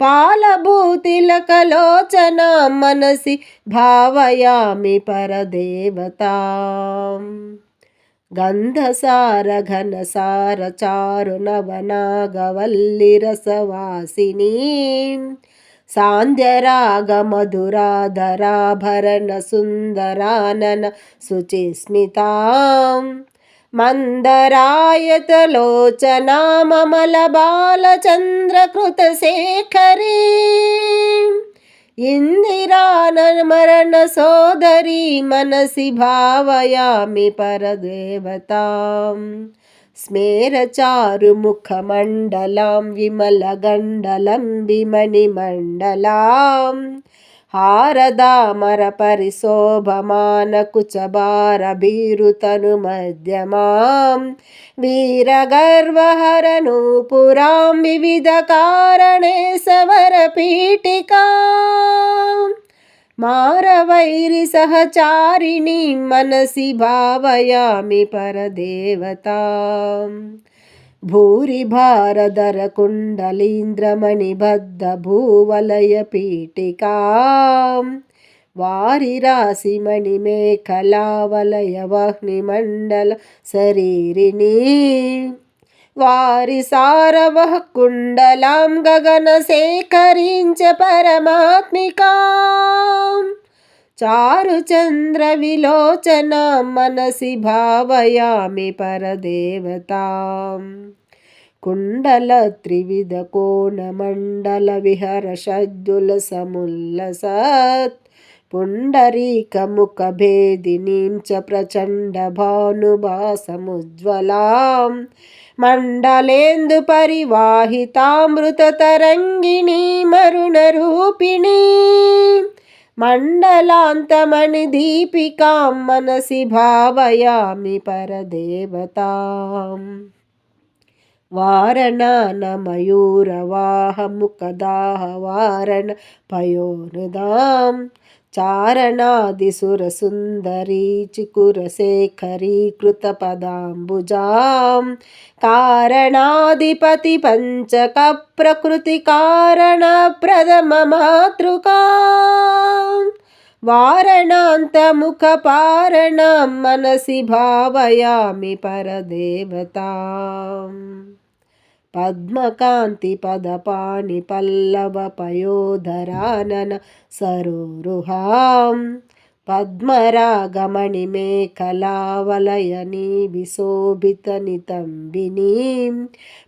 పాలభూతిలకలోచన మనసి భావయామి పరదేవతా. గంధసార ఘనసార చారు నవనాగవల్లి రసవాసిని. సాంధ్యరాగ మధురాధరాభరణ సుందరానన శుచిస్మితాం मन्दरायतलोचना ममलबालचन्द्रकृतशेखरी इन्दिरानमरणसोदरी मनसि भावयामि परदेवताम् स्मेरचारुमुखमण्डलां विमलगण्डलं विमणिमण्डलाम् హారదామర పరిశోభమానకు చబార బీరుతను మధ్యమాం. వీరగర్వహరను పురాం వివిధ కారణేశవర పీఠికా. మారవైరి సహచారిణి మనసి భావయామి పరదేవతా. वारिराशिमणिमेखलावलयवह्निमण्डल शरीरिणी వారి సారవః కుండలాం గగనశేఖరీంచ పరమాత్మికా చారు చంద్ర విలోచన మనసి భావయామి పరదేవతాం. కుండల త్రివిధ కోణమండల విహర షద్దుల సముల్లసత్ పుండరీకముఖభేదినీం చ ప్రచండ భానుభాసముజ్వలాం. మండలేందు పరివాహితామృతరంగిణీ మరుణరూపిణీ मण्डलेन्दु परिवाहितामृततरङ्गिणीमरुणरूपिणी मण्डलान्तमणिदीपिकां मनसि भावयामि परदेवताम् वारणनमयूरवाहमुखदाहवारण पयोनिदां चारणादिसुरसुन्दरी चिकुरशेखरीकृतपदाम्बुजां कारणाधिपतिपञ्चकप्रकृतिकारणप्रथममातृकाम् वारणान्तमुखपारणां मनसि भावयामि परदेवताम् पद्मकान्तिपदपाणिपल्लवपयोधरानन सरोरुहां पद्मरागमणिमेखलावलयनी विशोभितनितम्बिनीं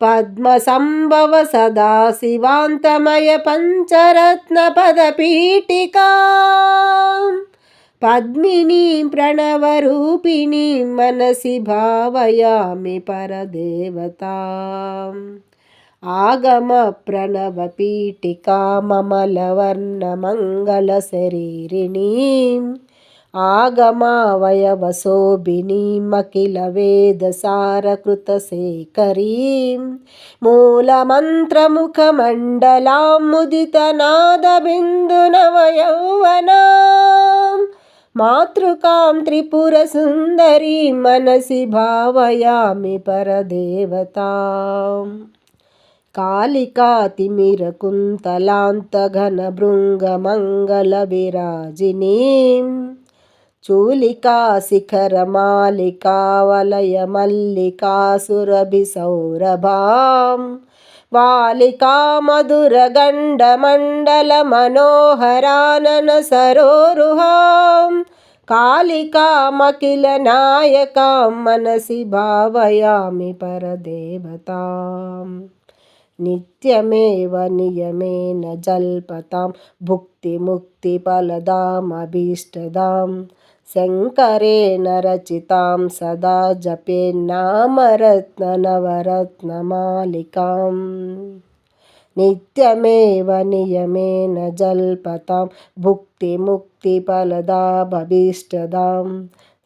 पद्मसम्भव सदा शिवान्तमय पञ्चरत्नपदपीठिकाम् पद्मिनीं प्रणवरूपिणीं मनसि भावयामि परदेवताम्। आगमप्रणवपीठिकाममलवर्णमङ्गलशरीरिणीम् आगमावयवशोभिनीमखिलवेदसारकृतशेखरीं मूलमन्त्रमुखमण्डलां मुदितनादबिन्दुनवयौवनां मातृकां त्रिपुरसुन्दरीं मनसि भावयामि परदेवताम् कालिकातिमिरकुन्तलान्तघनभृङ्गमङ्गलविराजिनीं चूलिकाशिखरमालिकावलयमल्लिकासुरभिसौरभां वालिकामधुरगण्डमण्डलमनोहराननसरोरुहां कालिकामखिलनायकां मनसि भावयामि परदेवताम् नित्यमेव नियमेन जल्पतां भुक्तिमुक्तिफलदामभीष्टदां। शङ्करेण रचितां सदा जपेन्नामरत्ननवरत्नमालिकाम् नित्यमेव नियमेन जल्पतां भुक्तिमुक्तिफलदा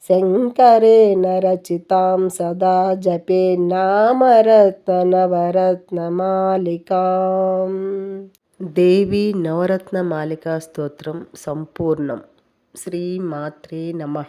శంకరేణ రచితాం సదా జపే నామరత్నవరత్నమాలికాం దేవి నవరత్న మాలికా స్తోత్రం సంపూర్ణం. శ్రీమాత్రే నమ.